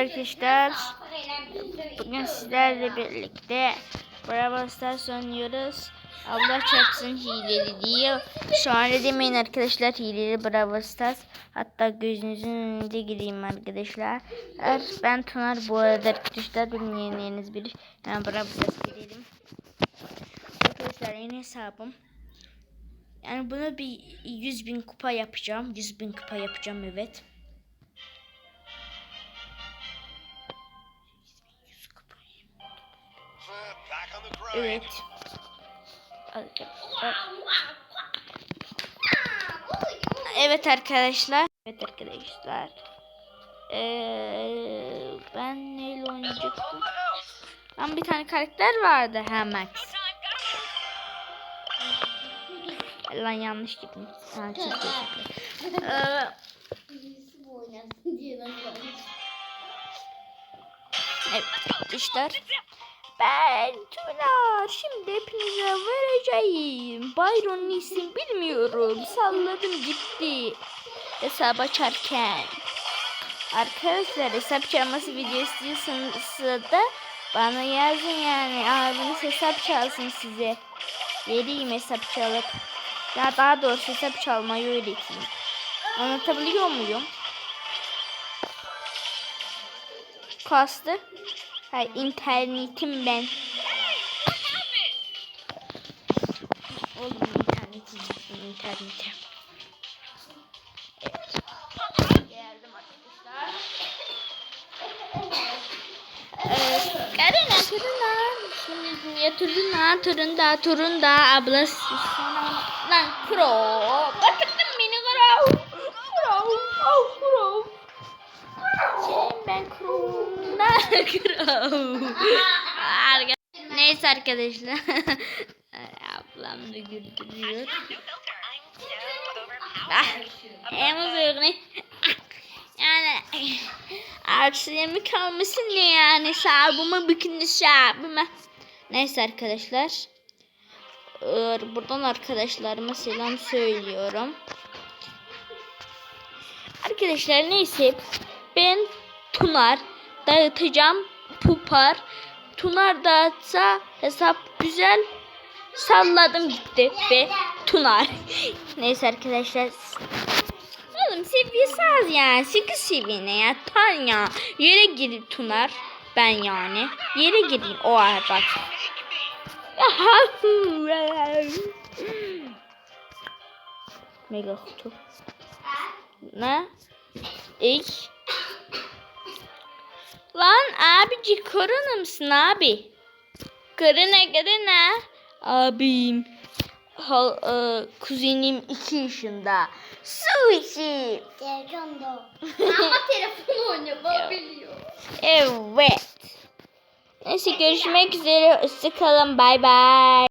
arkadaşlar. Bugün sizlerle birlikte Bravo Stars oynuyoruz. Allah çarpsın hileli diye. Sonra demeyin arkadaşlar hileli Bravo Stars. Hatta gözünüzün önünde gireyim arkadaşlar. Ben Tunar bu arada arkadaşlar bilmeyenleriniz bilir. Yani Bravo Stars girelim. Arkadaşlar yeni hesabım. Yani bunu bir 100 bin kupa yapacağım. 100 bin kupa yapacağım evet. Evet. Evet arkadaşlar. Evet arkadaşlar. Ee, ben neyle oynayacaktım? Lan bir tane karakter vardı. Max. Lan yanlış gittim. Ha, çok. Ee. Evet arkadaşlar. Ben Tuna. Şimdi hepinize vereceğim. Byron'un isim bilmiyorum. Salladım gitti. Hesap açarken. Arkadaşlar hesap çalması video istiyorsanız da bana yazın yani. Abiniz hesap çalsın size. Vereyim hesap çalıp. Ya daha doğrusu hesap çalmayı öğreteyim. Anlatabiliyor muyum? Kastı. Hay internetim ben. Oğlum internetim internetim. Evet. Geldim arkadaşlar. Ee, Karina Karina. Şimdi ya turunda turunda turunda ablası lan kro. Senin ben kromda krom. Arka- Neyse arkadaşlar. Ablam da güldürüyor. Ah, hem uzun. Yani arsaya kalmasın ne yani sahibime bükün sahibime. Neyse arkadaşlar. Buradan arkadaşlarıma selam söylüyorum. Arkadaşlar neyse ben Tunar dağıtacağım Pupar. Tunar dağıtsa hesap güzel. Salladım gitti ve Tunar. Neyse arkadaşlar. Oğlum seviyesi az yani. 8 seviyene ya. Tan ya. Yere gir Tunar. Ben yani. Yere gireyim. O ay bak. Mega kutu. Ne? İlk. Lan abici korona mısın abi? Korona korona. Abim. Ha, e, kuzenim 2 yaşında. Su içi. Telefon da o. Ama telefon oynuyor. Baba biliyor. Evet. Neyse görüşmek üzere. Hoşçakalın. Bay bay.